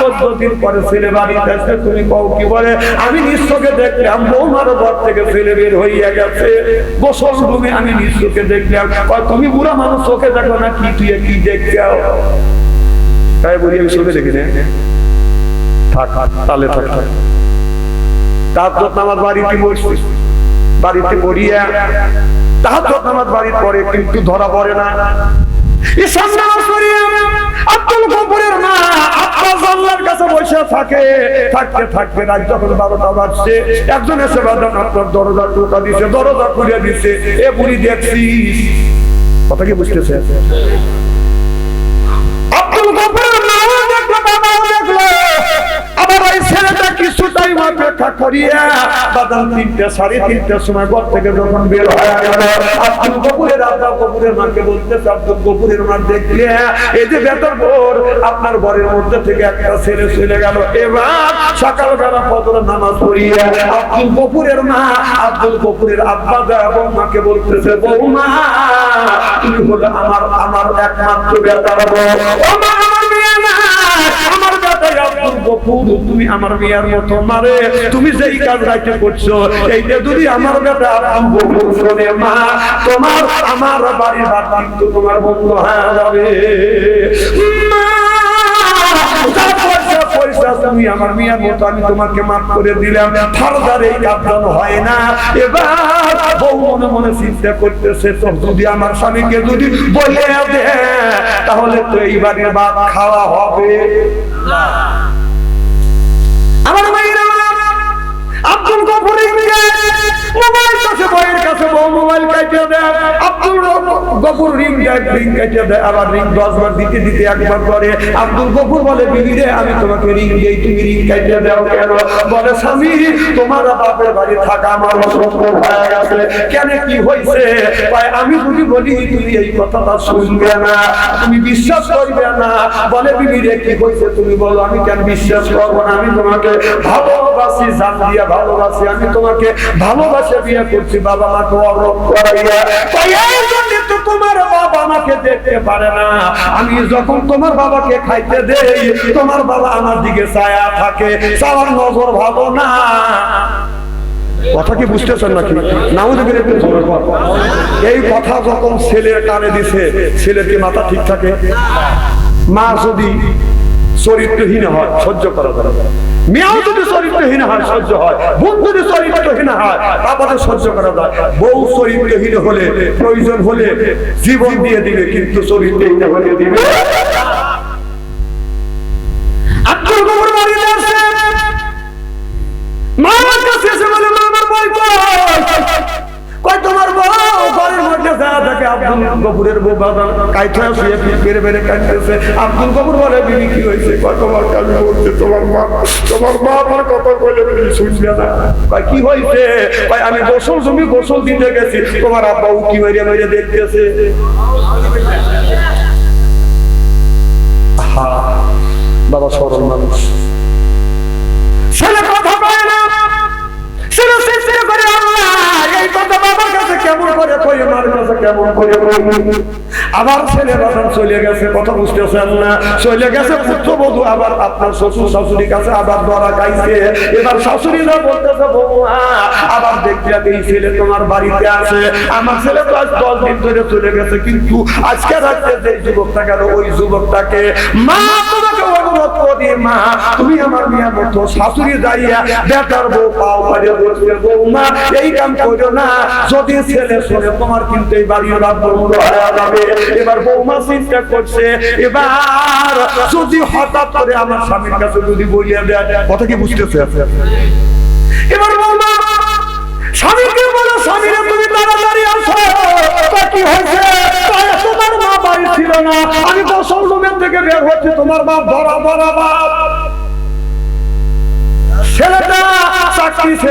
চোদ্দ দিন পরে ছেলে বাড়িতে আসছে তুমি কি বলে? আমি দেখলাম, বৌমার ঘর থেকে ছেলে বের হইয়া গেছে। গোসল আমি দেখলাম। তুমি বুড়া মানুষ, চোখে দেখো না কি তুই কি দেখছাও? তাই বলি, আমি চোখে দেখি না। থাক তাহলে থাক। থাক তাহাজ্জুদ নামাজ বাড়িতে বাড়িতে পড়িয়া তাহাজ্জুদ নামাজ বাড়ির পরে, কিন্তু ধরা পড়ে না। আব্দুল গফুরের মা আব্বাস আল্লাহর কাছে বসে থাকে। থাকতে থাকতে রাত যখন বারোটা বাজছে একজন এসে বাদান আপনার দরজা টোকা দিছে, দরজা খুলে দিছে। এ বুড়ি দেখছিস কথা কি বুঝতেছে ওই ছেলেটা কিছু অপেক্ষা আব্দুল গফুরের মা দেখলে, এই আপনার ঘরের মধ্যে থেকে একটা ছেলে চলে গেল। এবার সকালবেলা ফজর নামাজ পড়িয়া আব্দুল গফুরের মা, আব্দুল গফুরের আব্বা যা বৌমাকে বলতেছে, বৌমা, তুমি আমার আমার একমাত্র বেতার আমার আব্দুল গফুর তুমি তুমি যেই কাজ রাইতে করছ, এইটা যদি আমার বেটা গফুর শোনে মা, তোমার আমার বাড়ির ভাত কিন্তু তোমার বন্ধ হয়ে যাবে। পয়সা তুমি আমার মিয়ার মতো আমি তোমাকে মাফ করে দিলাম। এই কাপড় হয় না। এবার বউ মনে মনে চিন্তা করতেছে তো যদি আমার স্বামীকে যদি বলে দে, তাহলে তো এই বাড়ির ভাত খাওয়া হবে। আমার গফুর রিং রিং কেটে দেয়, আবার রিং দশ বার দিতে দিতে একবার করে। আব্দুল গফুর বলে, বিবি রে, আমি তোমাকে রিং দিই, তুমি রিং কেটে দাও কেন? বলে, স্বামী, তোমার বাপের বাড়ি থাকা আমার অসম্ভব হয়ে গেছে। কেন কি হয়েছে? ভাই আমি যদি বলি, তুমি এই কথাটা শুনবে না, তুমি বিশ্বাস করবে না। বলে, বিবি রে, কি হয়েছে তুমি বলো, আমি কেন বিশ্বাস করব না? আমি তোমাকে ভালোবাসি, জান দিয়া ভালোবাসি, আমি তোমাকে ভালোবাসে বিয়ে করছি, বাবা মাকে অরোপ করাইয়া। তো তোমার বাবা আমাকে দেখতে পারে না। আমি যখন তোমার বাবাকে খাইতে দেই, তোমার বাবা আমার দিকে ছায়া থাকে। সবার নজর ভালো না। কথা কি বুঝতেছেন নাকি? বল। এই কথা যখন ছেলের কানে দিছে, ছেলের কি মাথা ঠিক থাকে? মা যদি চরিত্রহীন হয়, সহ্য করা যাবে মেয়াও যদি চরিত্রহীন হয়, সহ্য হয়। বোধ যদি চরিত্রহীন হয় তারপরে সহ্য করা যায়। বউ চরিত্রহীন হলে প্রয়োজন হলে জীবন দিয়ে দিবে, কিন্তু চরিত্রহীন হলে দিবে আব্দুল গফুর বাড়িতে আসে মা আমার কাছে এসে বলে মা আমার বই কই কই তোমার বউ ঘরের মধ্যে যা থাকে আব্দুল গফুরের বউ বাবা কাইথা শুয়ে বেড়ে বেড়ে কাঁদতেছে। আব্দুল গফুর বলে, বিবি, কি হয়েছে? কয়, তোমার কামি বলছে তোমার মা তোমার মা আমার কথা বলে তুমি না? কয়, কি হয়েছে? কয়, আমি গোসল জমি গোসল দিতে গেছি। তোমার আব্বা উকি মেরে মেরে দেখতেছে। বাবা সরল মানুষ। ছেলে কথা কয় না। ছেলে কেমন করে আবার ছেলে বাসান চলে গেছে, কথা বুঝতেছেন না? চলে গেছে পুত্রবধূ, আবার আপনার শ্বশুর শাশুড়ির কাছে আবার ধরা খাইছে। এবার শাশুড়িরা বলতেছে আবার দেখলাম এই ছেলে তোমার বাড়িতে আছে। আমার ছেলে তো আজ দশ দিন ধরে চলে গেছে, কিন্তু আজকে রাত্রে যে যুবকটা গেল, ওই যুবকটাকে, মা, তোমাকে অনুরোধ করি, মা, তুমি আমার মেয়ের মতো শাশুড়ি দাঁড়িয়ে বেটার বউ পাও পারে বসবে। বৌমা, এই কাম করো না, যদি ছেলে শুনে, তোমার কিন্তু এই বাড়ির এবার বৌমা চিন্তা করছে, এবার যদি হঠাৎ করে আমার স্বামীর কাছে যদি বলিয়া দেয়, কথা কি বুঝতেছে? এবার বৌমা, স্বামীকে বলো, স্বামীরা তুমি তাড়াতাড়ি আসো কি হয়েছে? তোমার মা বাড়ি ছিল না। আমি গোসল রুমের থেকে বের হচ্ছি তোমার বাপ ধরা ধরা বাপ এসে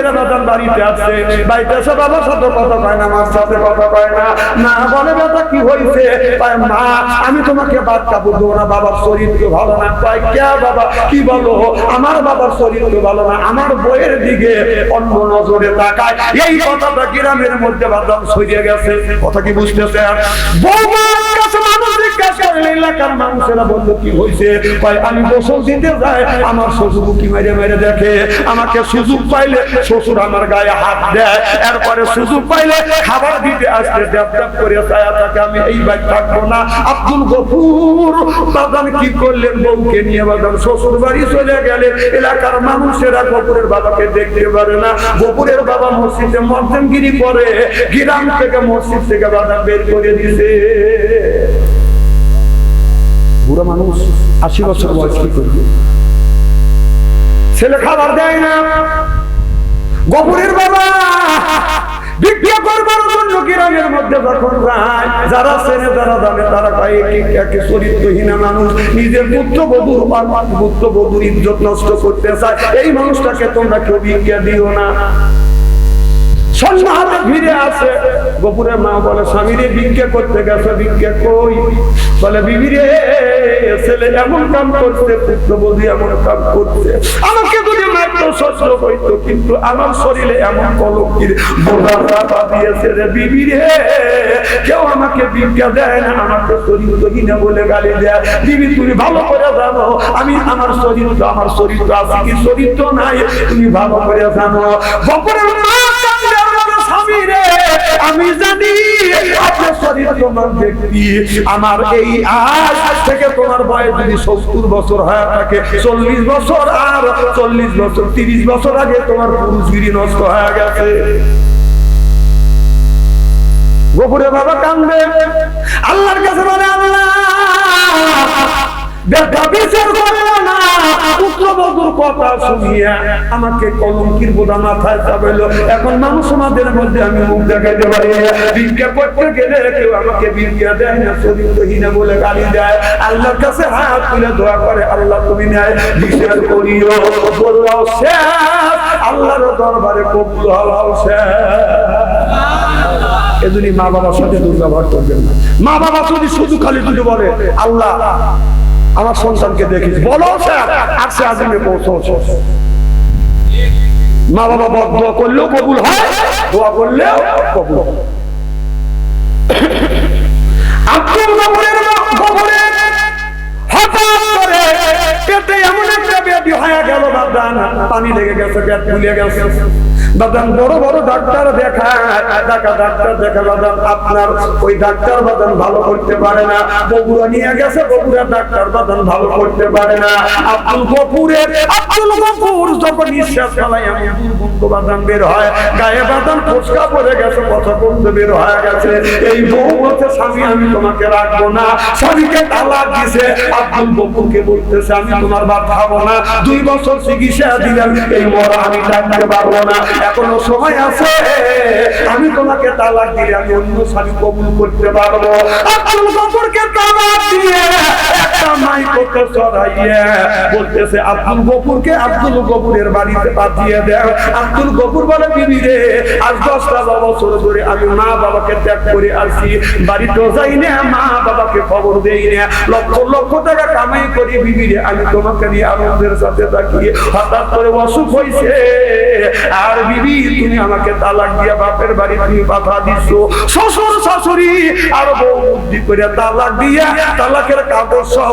বাবার সাথে কথা আমি তোমাকে বাচ্চা বুঝব না, বাবার শরীর তো ভালো না। কয় কে বাবা, কি বলো? আমার বাবার শরীর ভালো না, আমার বইয়ের দিকে অন্য নজরে তাকায়। এই কথাটা গ্রামের মধ্যে বাদাম সরিয়ে গেছে। কথা কি বুঝতেছে মানুষ এলাকার মানুষেরা কি হয়েছে? আমি শ্বশুর কি মেরে মেরে দেখে, আমাকে পাইলে শ্বশুর আমার গায়ে হাত দেয়। পাইলে খাবার দিতে দেব করে আমি এই থাকব না। আব্দুল গফুর বাদান কি করলেন বউকে নিয়ে? বাদান শ্বশুর বাড়ি চলে গেলে এলাকার মানুষেরা গফুরের বাবাকে দেখতে পারে না। গফুরের বাবা মসজিদে মধ্যমগিরি করে, গ্রাম থেকে মসজিদ থেকে বাদান বের করে দিছে। আশি বছর বয়স কি করবে? ছেলে খাবার দেয় না। গফুরের বাবা গ্রামের মধ্যে যারা জানে, তারা মানুষ, নিজের ইজ্জত নষ্ট করতে চায়। এই মানুষটাকে তোমরা কেউ ভিক্ষা দিও না। ফিরে আসে গোপুরের মা বলে, স্বামী রে, ভিক্ষা করতে গেছে, ভিক্ষা কই? বলে, বিবি রে, ছেলে এমন কাম করছে পুত্রবধূ এমন কাম করছে। আমাকে যদি মাত্র সহ্য হইতো, কিন্তু আমার শরীরে এমন কলঙ্কির বোঝা চাপা রে, বিবি রে, কেউ আমাকে ভিক্ষা দেয় না, আমাকে চরিত্রহীনা বলে গালি দেয়। বিবি, তুমি ভালো করে জানো, আমি আমার চরিত্র আমার চরিত্র আছে কি চরিত্র নাই? তুমি ভালো করে জানো। গোপুরের মা তোমার ব্যক্তি, আমার এই আজ থেকে তোমার বয়স যদি সত্তর বছর হয়ে থাকে, চল্লিশ বছর, আর চল্লিশ বছর, তিরিশ বছর আগে তোমার পুরুষগিরি নষ্ট হয়ে গেছে। গোপুরে বাবা কান্দবে আল্লাহর কাছে বলে, আল্লাহ আমাকে কলঙ্কির বোধা মাথায় এখন মানুষ আমাদের মধ্যে আমি মুখ দেখাইতে পারি ভিক্ষা করতে গেলে কেউ আমাকে ভিক্ষা দেয় না বলে গালি দেয় আল্লাহর কাছে হাত তুলে দোয়া করে আল্লাহ তুমি নেয় বিচার করিও বললাও আল্লাহর দরবারে কবুল এজন্য মা বাবার সাথে দুর্ব্যবহার করবেন না মা বাবা যদি শুধু খালি যদি বলে আল্লাহ আমার সন্তানকে দেখিস বলো স্যার আসছে আজমে পৌঁছো মা বাবা বদ করলেও কবুল হয়, দোয়া করলেও কবুল। আব্দুল পেটে এমন একটা ব্যাধি হয়ে গেল বাদান পানি লেগে গেছে, পেট ফুলে গেছে। বড় বড় ডাক্তার ডাক্তার দেখা আপনার ওই ডাক্তার বাদান ভালো করতে পারে না। বগুড়া নিয়ে গেছে বগুড়া ডাক্তার বাদান ভালো করতে পারে না। আব্দুল আব্দুল যখন নিঃশ্বাস ফেলায় দুর্গন্ধ বাদান বের হয়, গায়ে বাদান ফুসকা পড়ে গেছে, কথা বের হয়ে গেছে। এই বউ বলছে, স্বামী, আমি তোমাকে রাখব না। স্বামীকে তালাক দিছে, আব্দুল গফুরকে বলতেছে, আমি তোমার বাপ খাব না, দুই বছর চিকিৎসা দিলাম, এই মরা আমি ডাকতে পারব না। এখনও সময় আছে, আমি তোমাকে তালাক দিলে আমি অন্য স্বামী কবুল করতে পারব। আর তোমাকে তালাক দিয়ে একটা মাইকোকে চড়াইয়ে বলে আজ দশটা বছর আমি মা বাবাকে ত্যাগ আমি তোমাকে নিয়ে আনন্দের সাথে থাকি। হঠাৎ করে অসুখ হয়েছে আর বিবি, তুমি আমাকে তালাক দিয়ে বাপের বাড়ি তুমি পাঠা দিচ্ছ শ্বশুর শাশুড়ি আর বউ বুদ্ধি করে তালাক দিয়ে, তালাকের কাগজ সহ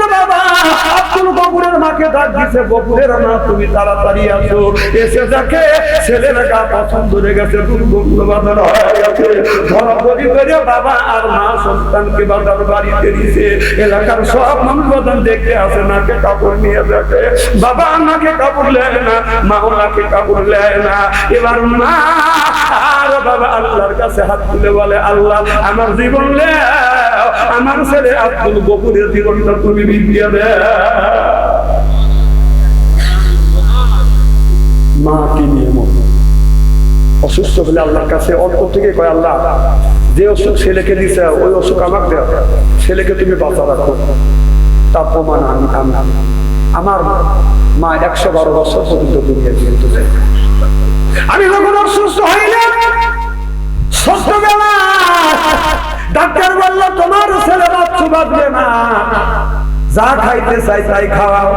গফুরের মা এলাকার সব আসে নাকে কাপড় নিয়ে দেখে। বাবা কাপড় নেয় না কাপড় নেয় না। এবার মা, আর বাবা আল্লাহর কাছে হাত তুলে বলে, আল্লাহ, আমার জীবন লে আমার ছেলে আব্দুল গফুরের জীবনটা তুমি মা কি অসুস্থ হলে আল্লাহর কাছে অল্প থেকে কয়, আল্লাহ, যে অসুখ ছেলেকে দিছে, ওই অসুখ আমাকে দেওয়া ছেলেকে তুমি বাঁচা রাখো। তার প্রমাণ আমি আমি আমার মা একশো বারো বছর পর্যন্ত দুনিয়া জীবিত আমি যখন অসুস্থ না ডাক্তার বলল, তোমার ছেলে বাচ্চু বাঁচবে না। যা খাইতে চাই তাই খাওয়াও।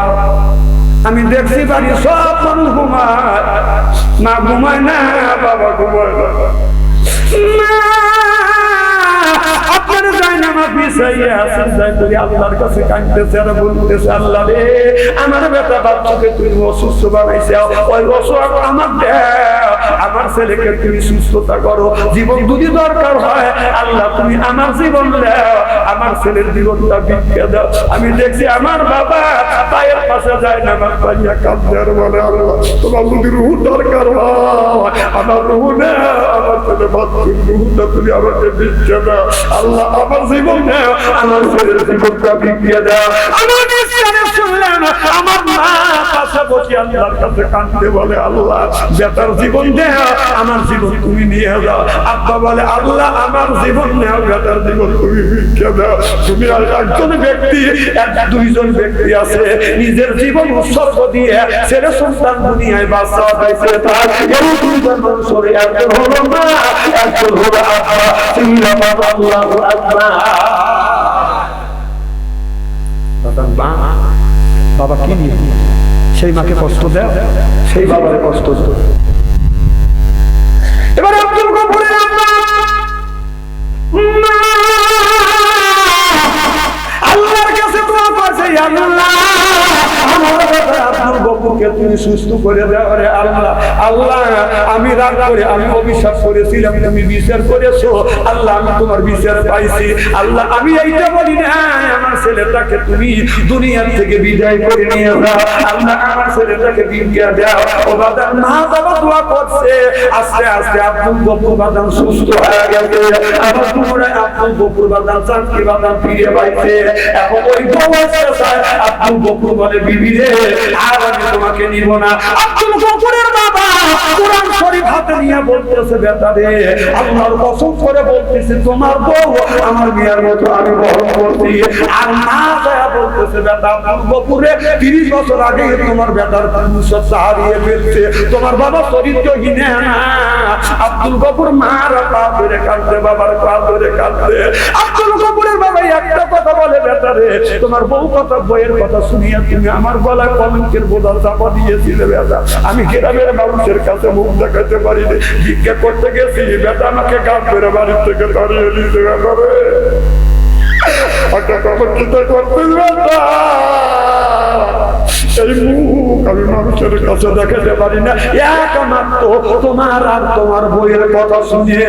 আমি দেখছি বাড়ি সব মানুষ ঘুমায়। মা ঘুমায় না, বাবা ঘুমায় না। আমার বেটা দেও আমার জীবন যদি ছেলের জীবনটা দাও। আমি দেখছি আমার বাবা পায়ের পাশে যায় না আমার পাইয়া কাঁদতে বলে, আল্লাহ, তোমার যদি রুহ দরকার হয়, আমার রুহ না আমার ছেলে বাচ্চুর রুহটা তুমি আমাকে ভিক্ষা দাও আল্লাহ আমার জীবন আমার ছেলের জীবনটা ভিক্ষা দাও। আমার বিশ্বাসে আমার মা আল্লাহর কাছে বলে, আল্লাহ জীবন দেও আমার জীবন তুমি নিয়ে যাও। আব্বা বলে, আল্লাহ, আমার জীবন নেও জীবন তুমি তুমি একজন ব্যক্তি দুইজন ব্যক্তি আছে, নিজের জীবন উৎসর্গ দিয়ে ছেলে সন্তান দুনিয়ায় বাচ্চা পাইছে তার এই দুইজন মানুষের একজন হলো মা, একজন হলো আব্বা। আল্লাহু বাবা মা বাবা কি নিয়ে? সেই মাকে কষ্ট দেয় সেই বাবারে কষ্ট দেয় এবার আব্দুল গফুরের আব্বা। আল্লাহর কাছে দোয়া করছে, "ইয়া আল্লাহ, আমার গফুরকে তুমি সুস্থ করে দাও রে আল্লাহ। আল্লাহ, আমি রাগ করে, আমি অভিশাপ করেছিলাম, তুমি বিচার করেছ। আল্লাহ, আমি তোমার বিচার পাইছি। আল্লাহ, আমি এইটা বলি না আমার ছেলেটাকে তুমি দুনিয়ার থেকে বিদায় করে নিয়ে যাও। আল্লাহ, আমার ছেলেটাকে বিদ্যা দাও। ও বাদান মা বাবা দোয়া করছে। আস্তে আস্তে, আব্দুল গফুর বাদান সুস্থ হয়ে গেছে। আবার তোমরা আব্দুল গফুর বাদান চাকরি বাদান ফিরে পাইছে। এখন ওই বউয়ের চায় আব্দুল গফুর বলে, বিবি রে, আর তোমাকে নিব না। আব্দুল গফুরের বাবা কোরআন হাতে নিয়ে বলতেছে কসম করে তোমার বউ আমার মেয়ের মতো আমি করছি। আর মা যায় বলতেছে বেটা গফুরে 30 বছর আগে তোমার বেটার হারিয়ে ফেলছে। তোমার বাবা চরিত্রহীন না। আব্দুল পা ধরে কাঁদতে বাবার পা ধরে কাঁদতে আব্দুল বাবা একটা কথা বলে তোমার বউ কথা বইয়ের কথা শুনিয়া তুমি আমার গলায় কলঙ্কের বোঝা চাপা দিয়েছিলে বেটা। আমি গ্রামের মানুষের কাছে মুখ দেখাতে পারিনি ভিক্ষা করতে গেছি, বেটা আমাকে কাজ করে বাড়ির থেকে দাঁড়িয়ে একটা দেখাতে পারি একমাত্র তোমার আর তোমার বইয়ের কথা শুনিয়ে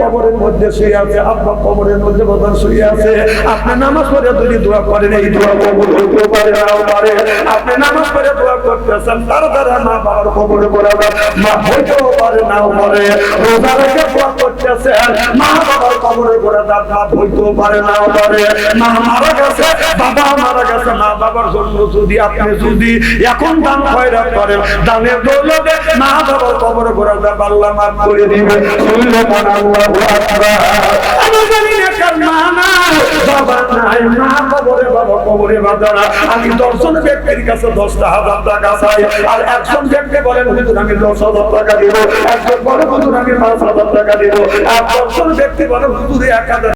কবরের মধ্যে শুয়ে আছে, আব্বা কবরের মধ্যে বোধন শুয়ে আছে। আপনি নামাজ পড়ে যদি দোয়া করেন, এই দোয়া কবর হইতেও পারে নাও পারে। আপনি নামাজ পড়ে দোয়া করতেছেন তার দ্বারা মা বাবার কবরে করা মা হইতেও পারে, নাও পারে। রোজা রেখে দোয়া করতেছেন, মা বাবার কবরে করে তার মা হইতেও পারে, নাও পারে। মা মারা গেছে, বাবা মারা গেছে, মা বাবার জন্য যদি আপনি যদি এখন দান খয়রাত করেন, দানের দৌলতে মা বাবার কবরে করে দেন আল্লাহ মাফ করে দিবে শুনলে মন আকবার আমি জানি না কার মা নাই বাবা আমি দশজন ব্যক্তির কাছে দশটা হাজার টাকা চাই। আর একজন ব্যক্তি বলেন, হুজুর, আমি দশ হাজার টাকা দিব। একজন বলে হুজুর, আমি পাঁচ হাজার টাকা দিব। আর দশজন ব্যক্তি বলে হুজুর, এক হাজার